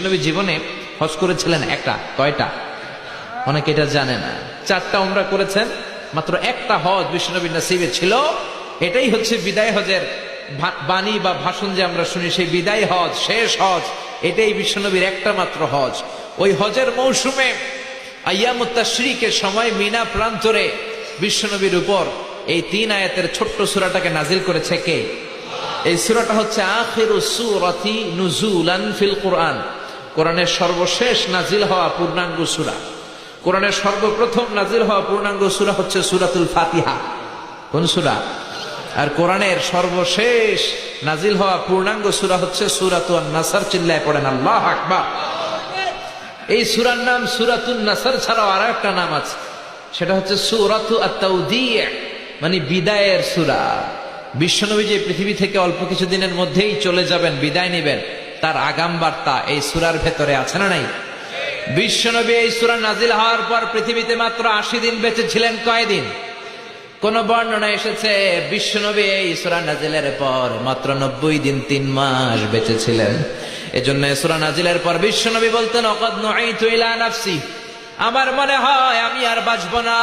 নবী জীবনে হজ করেছিলেন একটা, কয়টা? অনেকে এটা জানে না। চারটা উমরা করেছেন, মাত্র একটা হজ বিশ্বনবী নসিবে ছিল। এটাই হচ্ছে বিদায় হজের বাণী বা ভাষণ যে আমরা শুনি, সেই বিদায় হজ, শেষ হজ, এটাই বিশ্বনবীর একটা মাত্র হজ। ওই হজের মৌসুমে আয়ামুত্তাশ্রীকের সময় মিনা প্রান্তরে বিশ্বনবীর উপর এই তিন আয়াতের ছোট্ট সুরাটাকে নাজিল করেছে কে? এই সূরাটা হচ্ছে আখিরু সূরাতি নুজুলান ফিল কোরআন। কোরআনের সর্বশেষ নাজিল হওয়া পূর্ণাঙ্গ সূরা। কোরআনের সর্বপ্রথম নাজিল হওয়া পূর্ণাঙ্গ সূরা হচ্ছে সুরাতুল ফাতিহা। কোন সুরা? আর কোরআনের সর্বশেষ নাজিল হওয়া পূর্ণাঙ্গ সূরা হচ্ছে সূরাতুন নাসার চিল্লায় পড়েন, আল্লাহ আকবার। এই সুরার নাম সূরাতুন নাসার ছাড়াও আর একটা নাম আছে। সেটা হচ্ছে সূরাতু আত-তাওদিয়া মানে বিদায়ের সূরা। বিশ্বনবী যে পৃথিবী থেকে অল্প কিছুদিনের মধ্যেই চলে যাবেন, বিদায় নেবেন তার আগাম বার্তা এই সুরার ভেতরে আছে না নাই? বিশ্বনবী এই সূরা নাজিল হওয়ার পর পৃথিবীতে মাত্র আশি দিন বেঁচে ছিলেন কয়দিন? কোন বর্ণনা এসেছে, বিশ্বনবী এই সূরা নাজিলের পর মাত্র নব্বই দিন তিন মাস বেঁচে ছিলেন। এজন্য সূরা নাজিলের পর বিশ্বনবী বলতেন, অকদ নুআইতু ইলা নাফসি। আমার মনে হয়, আমি আর বাঁচব না।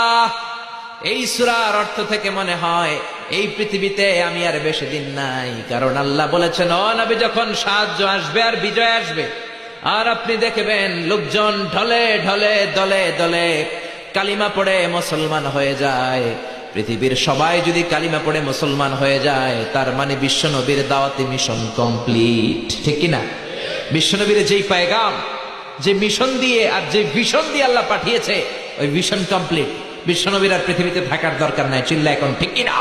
এই সূরার অর্থ থেকে মনে হয়, এই পৃথিবীতে আমি আর বেশি দিন নাই। কারণ আল্লাহ বলেছেন, ও নবী, যখন সাহায্য আসবে আর বিজয় আসবে, আর আপনি দেখবেন লোকজন ঢলে ঢলে, দলে দলে কালিমা পড়ে মুসলমান হয়ে যায়। পৃথিবীর সবাই যদি কালিমা পড়ে মুসলমান হয়ে যায়, তার মানে বিশ্বনবীর দাওয়াতি মিশন কমপ্লিট। ঠিক কিনা বিশ্বনবীর যেই পায়গাম, যে মিশন দিয়ে আর যে ভিশন দিয়ে আল্লাহ পাঠিয়েছে, ওই ভিশন কমপ্লিট। বিশ্বনবীর আর পৃথিবীতে থাকার দরকার নাই চিল্লা এখন ঠিক কিনা?